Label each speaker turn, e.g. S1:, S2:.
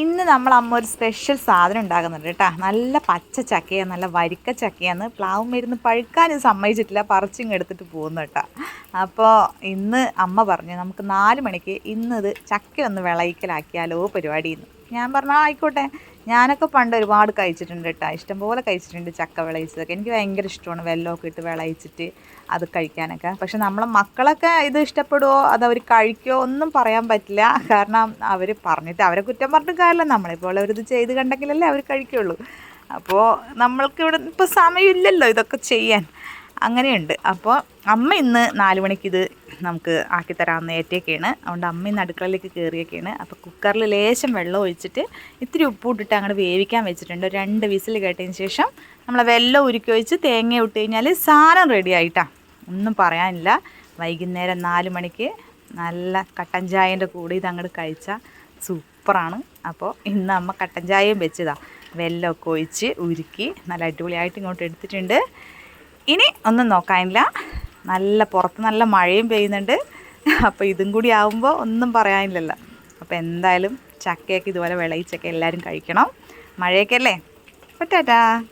S1: ഇന്ന് നമ്മൾ അമ്മ ഒരു സ്പെഷ്യൽ സാധനം ഉണ്ടാക്കുന്നുണ്ട് കേട്ടോ. നല്ല പച്ച ചക്കയാണ് നല്ല വരിക്ക ചക്കയാണ് പ്ലാവും മരുന്ന് പഴുക്കാൻ ഇത് സമ്മതിച്ചിട്ടില്ല. പറിച്ചിങ് എടുത്തിട്ട് പോകുന്നു കേട്ടോ. അപ്പോൾ ഇന്ന് അമ്മ പറഞ്ഞു നമുക്ക് നാല് മണിക്ക് ഇന്നത് ചക്ക ഒന്ന് വിളയിക്കലാക്കിയാലോ പരിപാടിയിൽ ഇന്ന് ഞാൻ പറഞ്ഞു ആയിക്കോട്ടെ. ഞാനൊക്കെ പണ്ട് ഒരുപാട് കഴിച്ചിട്ടുണ്ട് കേട്ടോ ഇഷ്ടംപോലെ കഴിച്ചിട്ടുണ്ട് ചക്ക വിളയിച്ചതൊക്കെ എനിക്ക് ഭയങ്കര ഇഷ്ടമാണ് വെല്ലമൊക്കെ ഇട്ട് വിളയിച്ചിട്ട് അത് കഴിക്കാനൊക്കെ. പക്ഷെ നമ്മളെ മക്കളൊക്കെ ഇത് ഇഷ്ടപ്പെടുമോ അത് അവർ കഴിക്കുമോ ഒന്നും പറയാൻ പറ്റില്ല. കാരണം അവർ പറഞ്ഞിട്ട് അവരെ കുറ്റം പറഞ്ഞിട്ട് കാര്യമില്ല. നമ്മളിപ്പോൾ അവരിത് ചെയ്ത് കണ്ടെങ്കിലല്ലേ അവർ കഴിക്കുള്ളൂ. അപ്പോൾ നമ്മൾക്ക് ഇവിടെ ഇപ്പോൾ സമയമില്ലല്ലോ ഇതൊക്കെ ചെയ്യാൻ. അങ്ങനെയുണ്ട്. അപ്പോൾ അമ്മ ഇന്ന് നാല് മണിക്ക് ഇത് നമുക്ക് ആക്കിത്തരാമെന്ന് ഏറ്റൊക്കെയാണ് അതുകൊണ്ട് അമ്മ ഇന്ന് അടുക്കളയിലേക്ക് കയറിയൊക്കെയാണ് അപ്പോൾ കുക്കറിൽ ലേശം വെള്ളം ഒഴിച്ചിട്ട് ഇത്തിരി ഉപ്പ് ഇട്ടിട്ട് അങ്ങോട്ട് വേവിക്കാൻ വെച്ചിട്ടുണ്ട്. രണ്ട് വിസിൽ കേട്ടതിന് ശേഷം നമ്മൾ വെള്ളം ഉരുക്കി ഒഴിച്ച് തേങ്ങ ഇട്ട് കഴിഞ്ഞാൽ സാധനം റെഡി ആയിട്ടാണ് ഒന്നും പറയാനില്ല. വൈകുന്നേരം നാല് മണിക്ക് നല്ല കട്ടൻ ചായന്റെ കൂടെ ഇത് അങ്ങോട്ട് കഴിച്ചാൽ സൂപ്പറാണ്. അപ്പോൾ ഇന്ന് അമ്മ കട്ടൻ ചായയും വെച്ചതാ. വെല്ലമൊക്കെ ഒഴിച്ച് ഉരുക്കി നല്ല അടിപൊളിയായിട്ട് ഇങ്ങോട്ട് എടുത്തിട്ടുണ്ട്. ഇനി ഒന്നും നോക്കാനില്ല. നല്ല പുറത്ത് നല്ല മഴയും പെയ്യുന്നുണ്ട്. അപ്പോൾ ഇതും കൂടി ആവുമ്പോൾ ഒന്നും പറയാനില്ലല്ലോ. അപ്പോൾ എന്തായാലും ചക്കയൊക്കെ ഇതുപോലെ വിളയിച്ചൊക്കെ എല്ലാവരും കഴിക്കണം. മഴയൊക്കെ അല്ലേ? പറ്റാറ്റാ